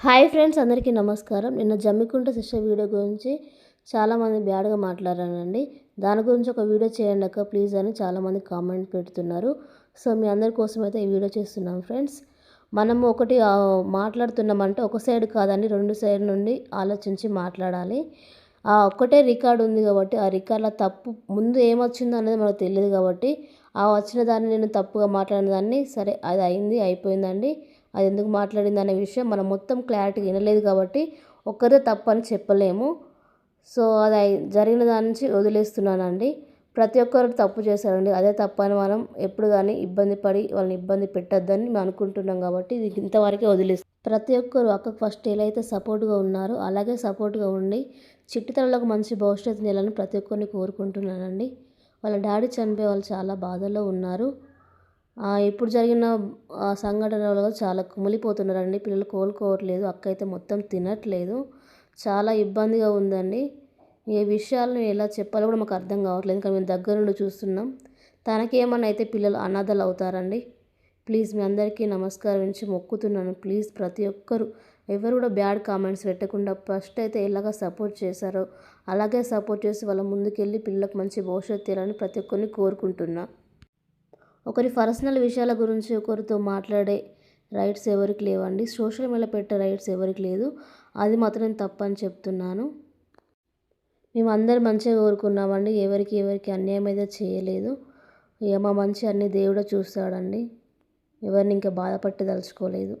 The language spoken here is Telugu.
హాయ్ ఫ్రెండ్స్ అందరికీ నమస్కారం. నిన్న జమ్మికుంట సిస్టర్ వీడియో గురించి చాలామంది బ్యాడ్గా మాట్లాడారండి. దాని గురించి ఒక వీడియో చేయండి అక్క ప్లీజ్ అని చాలామంది కామెంట్ పెడుతున్నారు. సో మీ అందరి కోసం అయితే ఈ వీడియో చేస్తున్నాం ఫ్రెండ్స్. మనము ఒకటి మాట్లాడుతున్నామంటే ఒక సైడ్ కాదండి రెండు సైడ్ నుండి ఆలోచించి మాట్లాడాలి. ఆ ఒక్కటే రికార్డు ఉంది కాబట్టి ఆ రికార్డ్లో తప్పు ముందు ఏమొచ్చిందో అనేది మనకు తెలియదు కాబట్టి ఆ వచ్చిన దాన్ని నేను తప్పుగా మాట్లాడిన దాన్ని సరే అది అయింది అయిపోయిందండి. అది ఎందుకు మాట్లాడింది అనే విషయం మనం మొత్తం క్లారిటీ వినలేదు కాబట్టి ఒక్కరే తప్పని చెప్పలేము. సో అది జరిగిన దాని నుంచి వదిలేస్తున్నానండి. ప్రతి ఒక్కరు తప్పు చేశారండి. అదే తప్పని మనం ఎప్పుడు కానీ ఇబ్బంది పడి వాళ్ళని ఇబ్బంది పెట్టొద్దని మేము అనుకుంటున్నాం కాబట్టి ఇది ఇంతవరకే వదిలేస్తాం ప్రతి ఒక్కరు అక్కకు ఫస్ట్ ఎలా అయితే సపోర్ట్గా ఉన్నారో అలాగే సపోర్ట్గా ఉండి చిట్టితలకు మంచి భవిష్యత్తు నెలని ప్రతి ఒక్కరిని కోరుకుంటున్నానండి. వాళ్ళ డాడీ చనిపోయే వాళ్ళు చాలా బాధలో ఉన్నారు. ఇప్పుడు జరిగిన ఆ, సంఘటనలో చాలా కుమిలిపోతున్నారండి. పిల్లలు కోలుకోవట్లేదు అక్క అయితే మొత్తం తినట్లేదు. చాలా ఇబ్బందిగా ఉందండి. ఏ విషయాలను ఎలా చెప్పాలో కూడా మాకు అర్థం కావట్లేదు. కానీ మేము దగ్గర నుండి చూస్తున్నాం. తనకేమన్నా అయితే పిల్లలు అనాథలు అవుతారండి. ప్లీజ్ మీ అందరికీ నమస్కారం నుంచి మొక్కుతున్నాను. ప్లీజ్ ప్రతి ఒక్కరు ఎవరు కూడా బ్యాడ్ కామెంట్స్ పెట్టకుండా ఫస్ట్ అయితే ఎలాగ సపోర్ట్ చేశారో అలాగే సపోర్ట్ చేసి వాళ్ళ ముందుకెళ్ళి పిల్లలకు మంచి భవిష్యత్తు తీరాలని ప్రతి ఒక్కరిని కోరుకుంటున్నా. ఒకరి పర్సనల్ విషయాల గురించి ఒకరితో మాట్లాడే రైట్స్ ఎవరికి లేవండి. సోషల్ మీడియా పెట్టే రైట్స్ ఎవరికి లేదు. అది మాత్రం తప్పని చెప్తున్నాను. మేము అందరు మంచిగా కోరుకున్నామండి. ఎవరికి ఎవరికి అన్యాయం అయితే చేయలేదు. ఇక మా మంచి అన్ని దేవుడే చూస్తాడండి. ఎవరిని ఇంకా బాధపట్టి తలుచుకోలేదు.